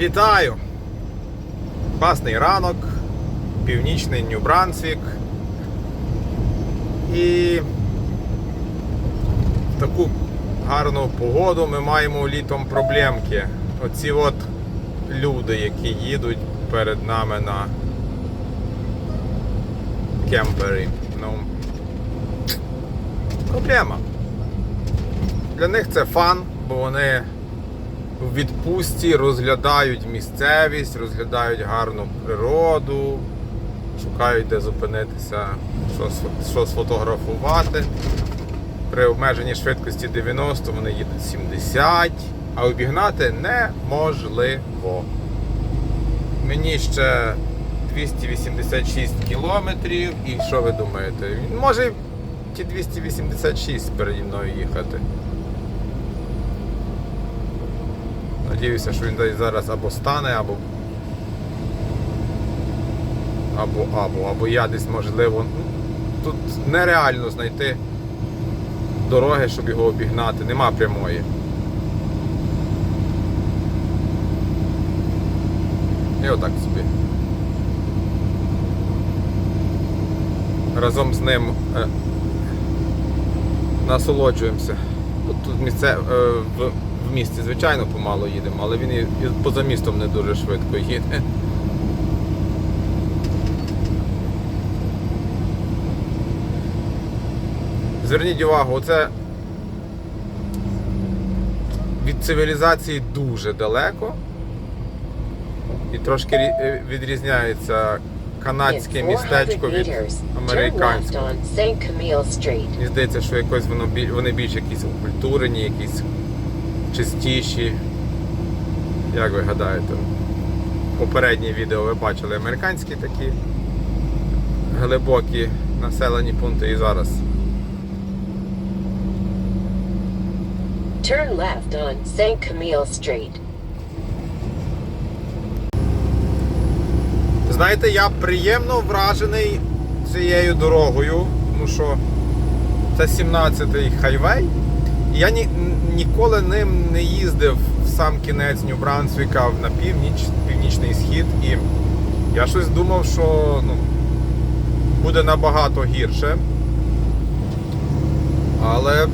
Вітаю! Класний ранок, північний Нью-Брансвік. І в таку гарну погоду ми маємо літом проблемки. Оці от люди, які їдуть перед нами на кемпері. Ну, проблема. Для них це фан, бо вони в відпустці розглядають місцевість, розглядають гарну природу, шукають де зупинитися, що, що сфотографувати. При обмеженій швидкості 90 вони їдуть 70, а обігнати неможливо. Мені ще 286 кілометрів, і що ви думаєте? Може ті 286 переді мною їхати. Надіюся, що він десь зараз або стане, або. Або, або, або я десь можливо. Тут нереально знайти дороги, щоб його обігнати. Нема прямої. І отак собі. Разом з ним е, насолоджуємося. От Тут місце, е, в, в місті, звичайно, помало їдемо, але він і, поза містом не дуже швидко їде. Зверніть увагу, оце від цивілізації дуже далеко. І трошки е, відрізняється канадське містечко від американського. Мені здається, що якось воно вони більш якісь окультурені, якісь чистіші. Як ви гадаєте? Попереднє відео ви бачили американські такі глибокі населені пункти і зараз. Turn left on St. Camille Street. Знаєте, я приємно вражений цією дорогою, тому що це 17-й хайвей. Я ні, ніколи ним не їздив в сам кінець Нью-Брансвіка на північ, північний схід. І я щось думав, що ну, буде набагато гірше. Але,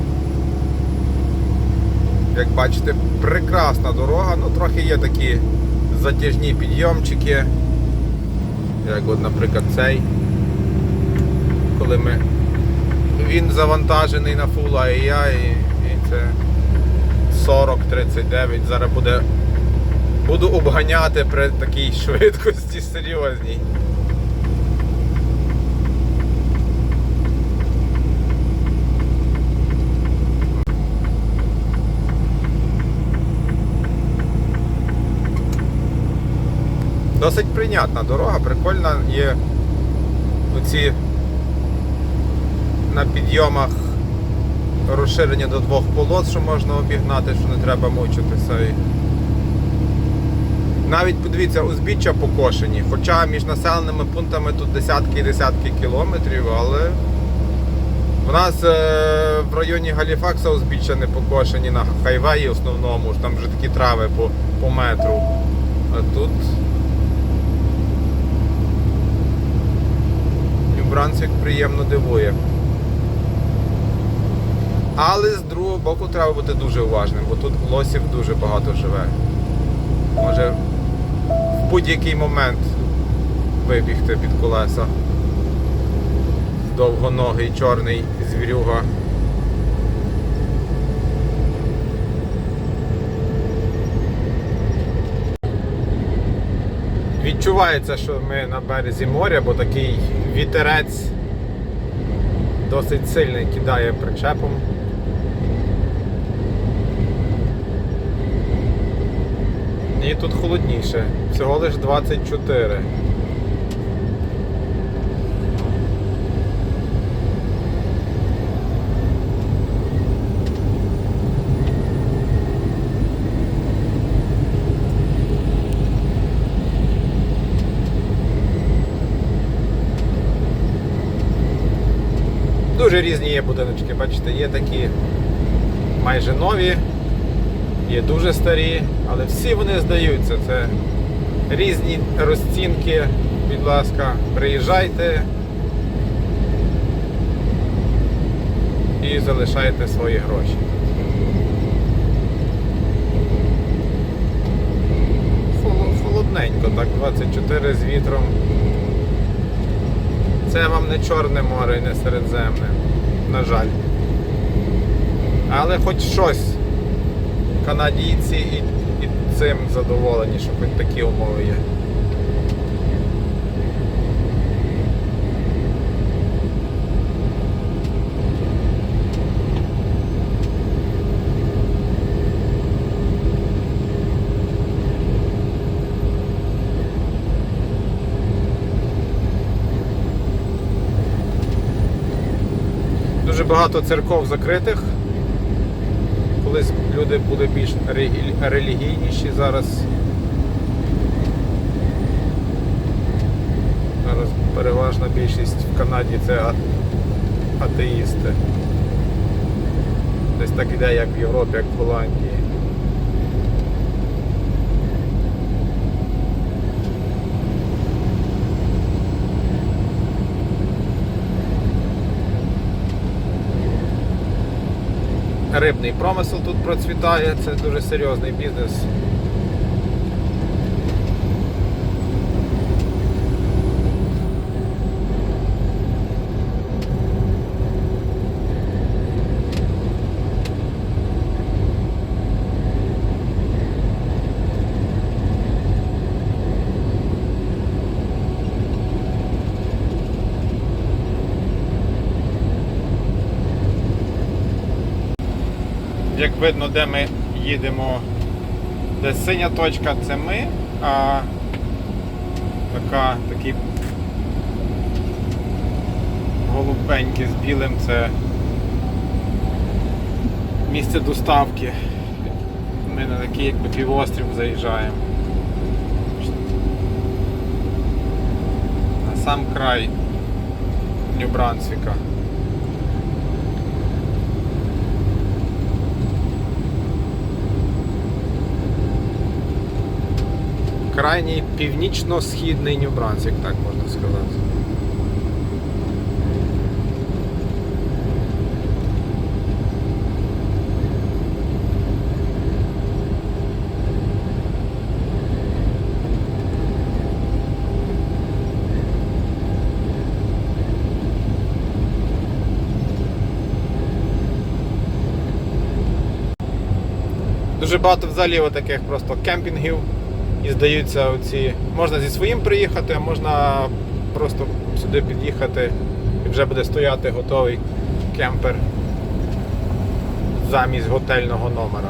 як бачите, прекрасна дорога. Ну, трохи є такі затяжні підйомчики. Як от, наприклад, цей. Коли ми. Він завантажений на AI і, і це 40-39. Зараз буде. Буду обганяти при такій швидкості серйозній. Досить прийнятна дорога, прикольна є оці на підйомах розширення до двох полос, що можна обігнати, що не треба мучитися. Навіть подивіться, узбіччя покошені, хоча між населеними пунктами тут десятки і десятки кілометрів, але у нас е, в районі Галіфакса узбіччя не покошені на хайвеї основному, там вже такі трави по, по метру. А тут Нью-Брансвік приємно дивує. Але з другого боку треба бути дуже уважним, бо тут лосів дуже багато живе. Може в будь-який момент вибігти під колеса. Довгоногий чорний звірюга. Відчувається, що ми на березі моря, бо такий вітерець досить сильний кидає причепом. І тут холодніше, всього лиш 24. Дуже різні є будиночки, бачите, є такі майже нові, є дуже старі, але всі вони здаються. Це різні розцінки. Будь ласка, приїжджайте і залишайте свої гроші. Холодненько, так, 24 з вітром. Це вам не Чорне море і не Середземне, на жаль. Але хоч щось. Канадійці і, і цим задоволені, що хоч такі умови є. Дуже багато церков закритих. Колись люди були більш релігійніші зараз. Зараз переважна більшість в Канаді це атеїсти. Десь так іде, як в Європі, як в Голландії. Рибний промисел тут процвітає, це дуже серйозний бізнес. Як видно, де ми їдемо, де синя точка це ми, а така, такі голубенькі з білим це місце доставки. Ми на такий якби півострів заїжджаємо. На сам край Нью-Брансвіка. Крайній північно-східний Нью-Брансвік, так можна сказати. Дуже багато взагалі таких просто кемпінгів і здаються оці. Можна зі своїм приїхати, а можна просто сюди під'їхати і вже буде стояти готовий кемпер замість готельного номера.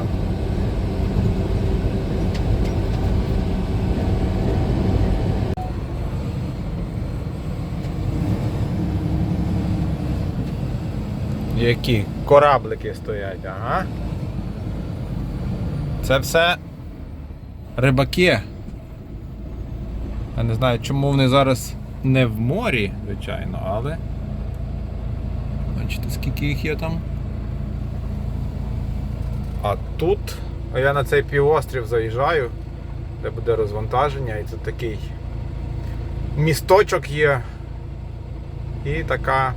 Які кораблики стоять, ага. Це все рибаки. Я не знаю, чому вони зараз не в морі, звичайно, але. Бачите, скільки їх є там. А тут, а я на цей півострів заїжджаю, де буде розвантаження, і це такий місточок є. І така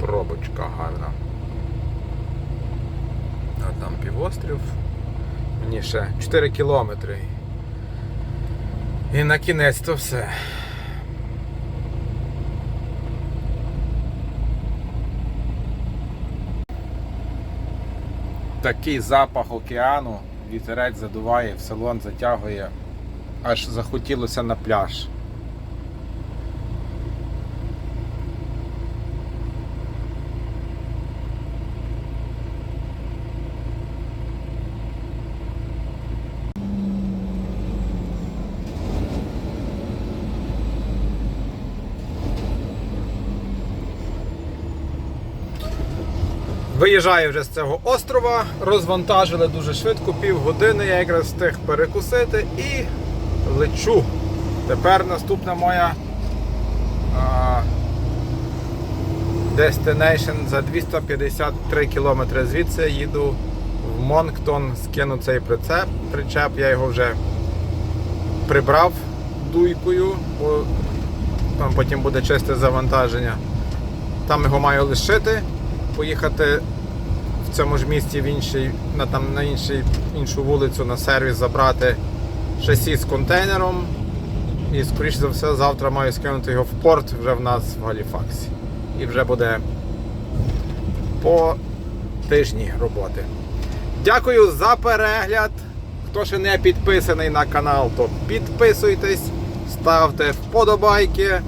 пробочка гарна. А там півострів. Мені ще 4 кілометри. І на кінець то все. Такий запах океану, вітерець задуває, в салон затягує, аж захотілося на пляж. Виїжджаю вже з цього острова, розвантажили дуже швидко, півгодини я якраз встиг перекусити і лечу. Тепер наступна моя а, destination за 253 кілометри звідси їду в Монктон скину цей прицеп, причеп, я його вже прибрав дуйкою, бо там потім буде чисте завантаження. Там його маю лишити, поїхати в цьому ж місті в інший, на, там, на інший, іншу вулицю на сервіс, забрати шасі з контейнером. І скоріш за все завтра маю скинути його в порт вже в нас в Галіфаксі. І вже буде по тижні роботи. Дякую за перегляд. Хто ще не підписаний на канал, то підписуйтесь, ставте вподобайки,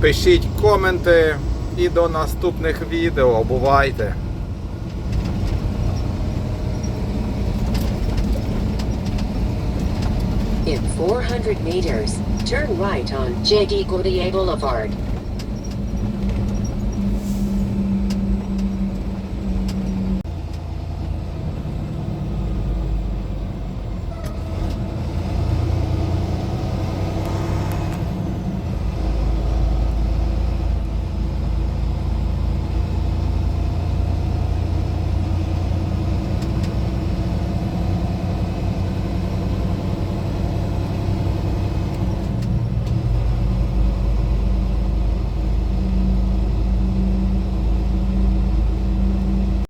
пишіть коменти і до наступних відео. Бувайте! In 400 meters, turn right on J.D. Gautier Boulevard.